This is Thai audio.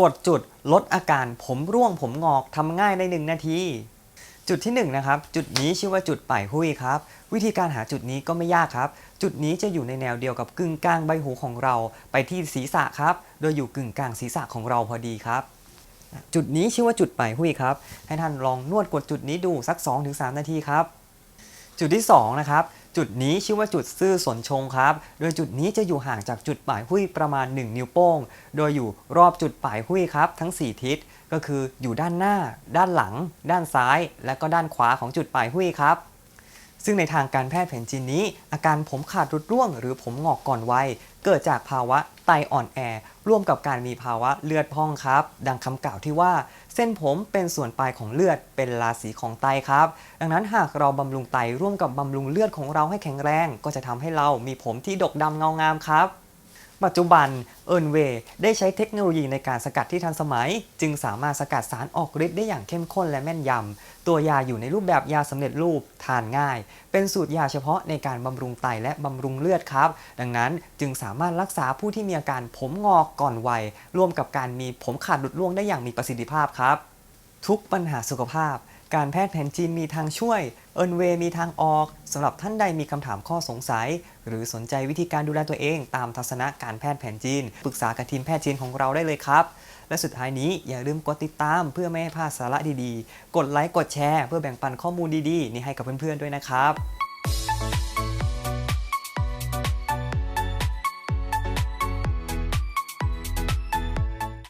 กดจุดลดอาการผมร่วงผมงอกทำง่ายใน1นาที จุดที่1นนะครับ จุดนี้ชื่อว่าจุดป่ายหุ้ยครับ วิธีการหาจุดนี้ก็ไม่ยากครับ จุดนี้จะอยู่ในแนวเดียวกับกึ่งกลางใบหูของเรา ไปที่ศีรษะครับ โดยอยู่กึ่งกลางศีรษะของเราพอดีครับ จุดนี้ชื่อว่าจุดป่ายหุ้ยครับ ให้ท่านลองนวดกดจุดนี้ดูสัก 2-3 นาทีครับ จุดที่2นะครับ จุดนี้ชื่อว่าจุดซื่อสนชงครับ โดยจุดนี้จะอยู่ห่างจากจุดปลายหุ้ยประมาณ 1 นิ้วโป้ง โดยอยู่รอบจุดปลายหุ้ยครับ ทั้ง 4 ทิศ ก็คืออยู่ด้านหน้า ด้านหลัง ด้านซ้าย และก็ด้านขวาของจุดปลายหุ้ยครับ ซึ่งในทางการแพทย์แผนจีนนี้ อาการผมขาดรุดร่วง หรือผมงอกก่อนวัยเกิดจากภาวะไตอ่อนแอ ร่วมกับการมีภาวะเลือดพองครับ ดังคำกล่าวที่ว่า เส้นผมเป็นส่วนปลายของเลือด เป็นราศีของไตครับ ดังนั้นหากเราบำรุงไตร่วมกับบำรุงเลือดของเราให้แข็งแรง ก็จะทำให้เรามีผมที่ดกดำเงางามครับ ปัจจุบันเอิร์นเวย์ได้ใช้เทคโนโลยีในการสกัดที่ทันสมัย จึงสามารถสกัดสารออกฤทธิ์ได้อย่างเข้มข้นและแม่นยำ ตัวยาอยู่ในรูปแบบยาสำเร็จรูปทานง่าย เป็นสูตรยาเฉพาะในการบำรุงไตและบำรุงเลือดครับ ดังนั้นจึงสามารถรักษาผู้ที่มีอาการผมงอกก่อนวัยร่วมกับการมีผมขาดหลุดร่วงได้อย่างมีประสิทธิภาพครับ ทุกปัญหาสุขภาพ การแพทย์แผนจีนมีทางช่วย เอินเวมีทางออกสำหรับท่านใดมีคำถามข้อสงสัย หรือสนใจวิธีการดูแลตัวเอง ตามทัศนะการแพทย์แผนจีน ปรึกษากับทีมแพทย์จีนของเราได้เลยครับ และสุดท้ายนี้อย่าลืมกดติดตามเพื่อไม่ให้พลาดสาระดีๆ กดไลค์กดแชร์เพื่อแบ่งปันข้อมูลดีๆ นี้ให้กับเพื่อนๆด้วยนะครับ